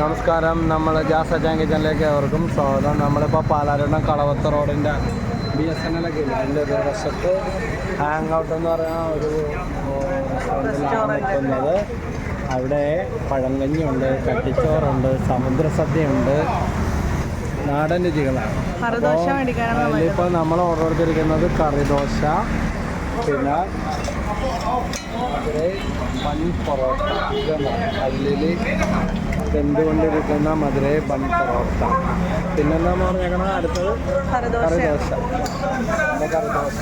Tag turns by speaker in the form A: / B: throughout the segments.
A: നമസ്കാരം. നമ്മൾ ജാസ ജാങ്കി ചാനലിലേക്ക് അവർക്കും സ്വാഗതം. നമ്മളിപ്പോൾ പാലാരണം കളവത്ത് റോഡിന്റെ ബി എസ് എൻ എൽ ഒക്കെ ഇല്ല? അതിന്റെ ഒരു വശത്ത് ഹാങ് ഔട്ട് എന്ന് പറയുന്ന ഒരു റെസ്റ്റോറന്റിലാണ് നിൽക്കുന്നത്. അവിടെ പഴങ്കഞ്ഞിയുണ്ട് കട്ടിച്ചോറുണ്ട് സമുദ്ര സദ്യയുണ്ട് നാടൻ രുചികളാണ്.
B: ഇപ്പോൾ നമ്മൾ
A: ഓർഡർ എടുത്തിരിക്കുന്നത് കറിദോശ പിന്നെ ബൺ പൊറോട്ട കല്ലിൽ വെന്തുകൊണ്ടിരിക്കുന്ന മധുരൈ ബൺ പൊറോട്ട? പിന്നെന്താന്ന് പറഞ്ഞേക്കണ അടുത്തത്
B: കറിദോശ.
A: കറിദോശ. പിന്നെ കറിദോശ?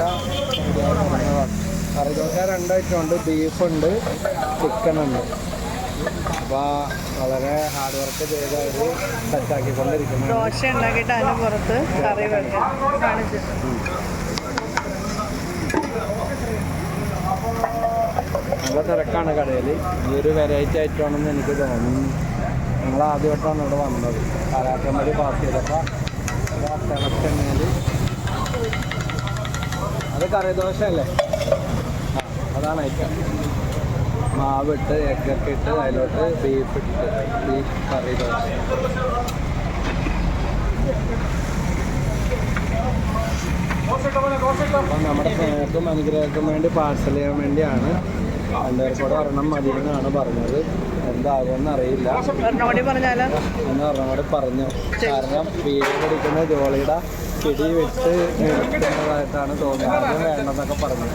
A: കറിദോശ രണ്ടായിട്ടും ഉണ്ട് ബീഫുണ്ട് ചിക്കൻ ഉണ്ട് അപ്പോൾ വളരെ ഹാർഡ് വർക്ക് ചെയ്ത് അവർ സെറ്റാക്കിക്കൊണ്ടിരിക്കുന്നു
B: ദോശ ഉണ്ടാക്കിയിട്ട് അതിന് പുറത്ത് കറി വെക്കാം. കാണിച്ചു.
A: നല്ല തിരക്കാണ് കടയിൽ ഈ ഒരു വെറൈറ്റി ആയിട്ടാണെന്ന് എനിക്ക് തോന്നുന്നു. ഞങ്ങൾ ആദ്യമായിട്ടാണ് ഇവിടെ വന്നത്. കാരാക്കമ്പടി പാസ് ചെയ്തപ്പോൾ അത് കറിദോശ അല്ലേ അതാണ് ഐറ്റം. മാവിട്ട് എഗ്ഗൊക്കെ ഇട്ട് അതിലോട്ട് ബീഫ് ഇട്ട് ബീഫ് കറി ദോശ അപ്പം നമ്മുടെ സ്നേഹക്കും അനുഗ്രഹക്കും വേണ്ടി പാർസൽ ചെയ്യാൻ വേണ്ടിയാണ് കൂടെ ഒരെണ്ണം മതി എന്നാണ് പറഞ്ഞത്. എന്താകുമെന്ന് അറിയില്ല.
B: ഒരെണ്ണോടി
A: എന്ന് ഒരെണ്ണം പറഞ്ഞു. കാരണം വീട് പിടിക്കുന്ന ജോളിയുടെ പിടി വിട്ട് നിർത്തുന്നതായിട്ടാണ് തോന്നുന്നത്. അത് വേണ്ടെന്നൊക്കെ പറഞ്ഞു.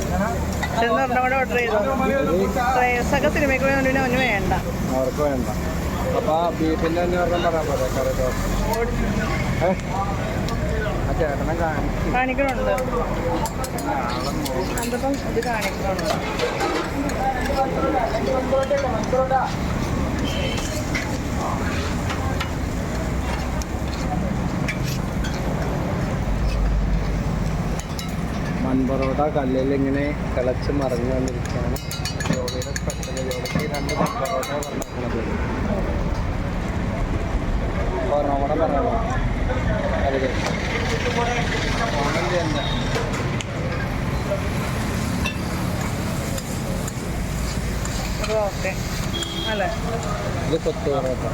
B: ഒരെണ്ണോടെ
A: അവർക്ക് വേണ്ട. അപ്പൊ ബീഫിന്റെ തന്നെ ഒരെണ്ണം പറയാൻ പോലെ കറി ദോശ
B: കാണിക്കണുണ്ട്. അതിപ്പം ഇത്
A: കല്ലിൽ ഇങ്ങനെ തിളച്ച് മറിഞ്ഞു വന്നിരിക്കുകയാണ് ജോലിയുടെ സ്പെഷ്യൽ ജോലിക്ക് രണ്ട് മൺപറോട്ട വന്നിട്ടുള്ളത്. കൂടെ പറയണോ ഇത് കൊത്തു പൊറോട്ട